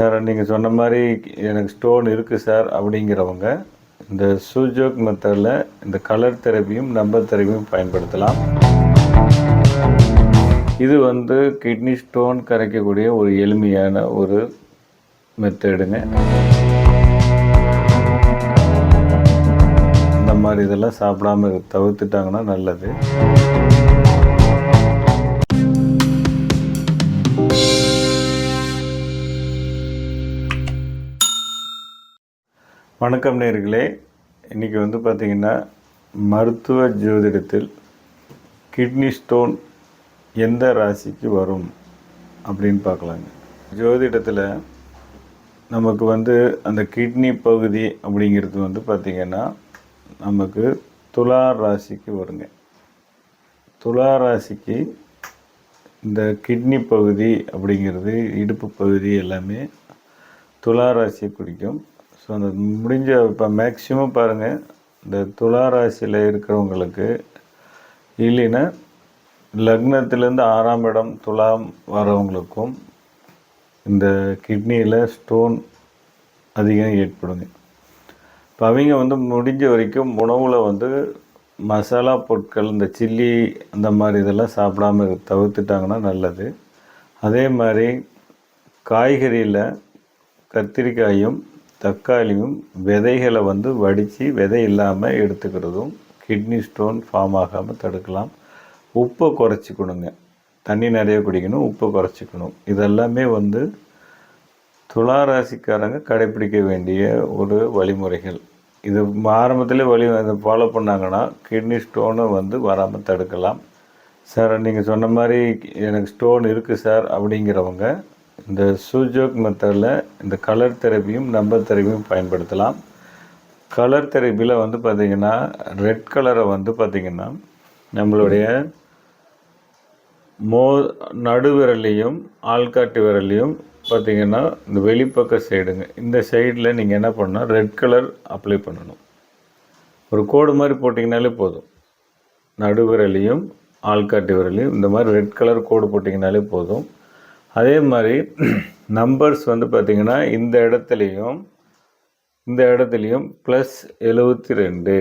Sir நீங்கள் சொன்ன மாதிரி எனக்கு ஸ்டோன் இருக்குது சார் அப்படிங்கிறவங்க இந்த சூஜோக் மெத்தடில் இந்த கலர் தெரப்பியும் நம்பர் தெரப்பியும் பயன்படுத்தலாம். இது வந்து கிட்னி ஸ்டோன் கரைக்கக்கூடிய ஒரு எளிமையான ஒரு மெத்தடுங்க இந்த மாதிரி இதெல்லாம் சாப்பிடாம தவிர்த்துட்டாங்கன்னா நல்லது. வணக்கம் நேர்களே. இன்றைக்கி வந்து பார்த்திங்கன்னா மருத்துவ ஜோதிடத்தில் கிட்னி ஸ்டோன் எந்த ராசிக்கு வரும் அப்படின்னு பார்க்கலாங்க. ஜோதிடத்தில் நமக்கு வந்து அந்த கிட்னி பகுதி அப்படிங்கிறது வந்து பார்த்திங்கன்னா நமக்கு துலா ராசிக்கு வருங்க. துலா ராசிக்கு இந்த கிட்னி பகுதி அப்படிங்கிறது இடுப்பு பகுதி எல்லாமே துலா ராசியை குறிக்கும். ஸோ அந்த முடிஞ்ச இப்போ மேக்சிமம் பாருங்கள் இந்த துலா ராசியில் இருக்கிறவங்களுக்கு இல்லைன்னா லக்னத்திலேருந்து ஆறாம் இடம் துலாம் வரவங்களுக்கும் இந்த கிட்னியில் ஸ்டோன் அதிகம் ஏற்படுங்க. இப்போ அவங்க வந்து முடிஞ்ச வரைக்கும் உணவில் வந்து மசாலா பொருட்கள் இந்த சில்லி அந்த மாதிரி இதெல்லாம் சாப்பிடாம தவிர்த்துட்டாங்கன்னா நல்லது. அதே மாதிரி காய்கறியில் கத்திரிக்காயும் தக்காளியும் விதைகளை வந்து வடித்து விதை இல்லாமல் எடுத்துக்கிறதும் கிட்னி ஸ்டோன் ஃபார்ம் ஆகாமல் தடுக்கலாம். உப்பை குறைச்சிக்கணுங்க. தண்ணி நிறைய குடிக்கணும் உப்பை குறைச்சிக்கணும். இதெல்லாமே வந்து துலா ராசிக்காரங்க கடைப்பிடிக்க வேண்டிய ஒரு வழிமுறைகள். இது ஆரம்பத்திலே வழி இதை ஃபாலோ பண்ணாங்கன்னா கிட்னி ஸ்டோனை வந்து வராமல் தடுக்கலாம். சார் நீங்கள் சொன்ன மாதிரி எனக்கு ஸ்டோன் இருக்குது சார் அப்படிங்கிறவங்க இந்த சூஜோக் மெத்தடில் இந்த கலர் தெரப்பியும் நம்பர் தெரப்பியும் பயன்படுத்தலாம். கலர் தெரப்பியில் வந்து பார்த்திங்கன்னா ரெட் கலரை வந்து பார்த்திங்கன்னா நம்மளுடைய மோ நடுவிரலையும் ஆள்காட்டு விரலையும் பார்த்தீங்கன்னா இந்த வெளிப்பக்க சைடுங்க இந்த சைடில் நீங்கள் என்ன பண்ணணும்? ரெட் கலர் அப்ளை பண்ணணும். ஒரு கோடு மாதிரி போட்டிங்கனாலே போதும். நடுவிரலையும் ஆள்காட்டு விரலையும் இந்த மாதிரி ரெட் கலர் கோடு போட்டிங்கனாலே போதும். அதே மாதிரி நம்பர்ஸ் வந்து பார்த்திங்கன்னா இந்த இடத்துலையும் இந்த இடத்துலையும் ப்ளஸ் எழுபத்தி ரெண்டு.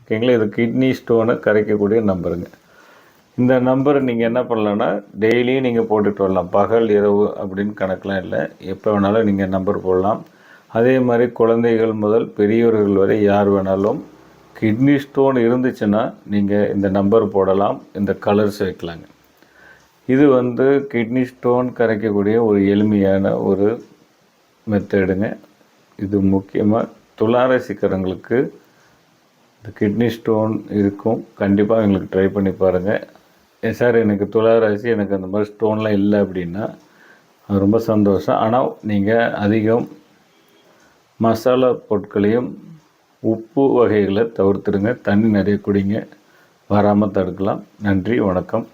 ஓகேங்களா? இது கிட்னி ஸ்டோனை கரைக்கக்கூடிய நம்பருங்க இந்த நம்பர் நீங்கள் என்ன பண்ணலான்னா டெய்லியும் நீங்கள் போட்டுட்டு வரலாம். பகல் இரவு அப்படின்னு கணக்கெலாம் இல்லை. எப்போ வேணாலும் நீங்கள் நம்பர் போடலாம். அதே மாதிரி குழந்தைகள் முதல் பெரியவர்கள் வரை யார் வேணாலும் கிட்னி ஸ்டோன் இருந்துச்சுன்னா நீங்கள் இந்த நம்பர் போடலாம். இந்த கலர்ஸ் வைக்கலாங்க. இது வந்து கிட்னி ஸ்டோன் கரைக்கக்கூடிய ஒரு எளிமையான ஒரு மெத்தடுங்க இது முக்கியமாக துளாரசிக்கிறவங்களுக்கு இந்த கிட்னி ஸ்டோன் இருக்கும். கண்டிப்பாக எங்களுக்கு ட்ரை பண்ணி பாருங்கள் ஏன் சார் எனக்கு துளாராசி எனக்கு அந்த மாதிரி ஸ்டோன்லாம் இல்லை அப்படின்னா அது ரொம்ப சந்தோஷம். ஆனால் நீங்கள் அதிகம் மசாலா பொருட்களையும் உப்பு வகைகளை தவிர்த்துடுங்க. தண்ணி நிறைய குடிங்க. வராமல் தடுக்கலாம். நன்றி வணக்கம்.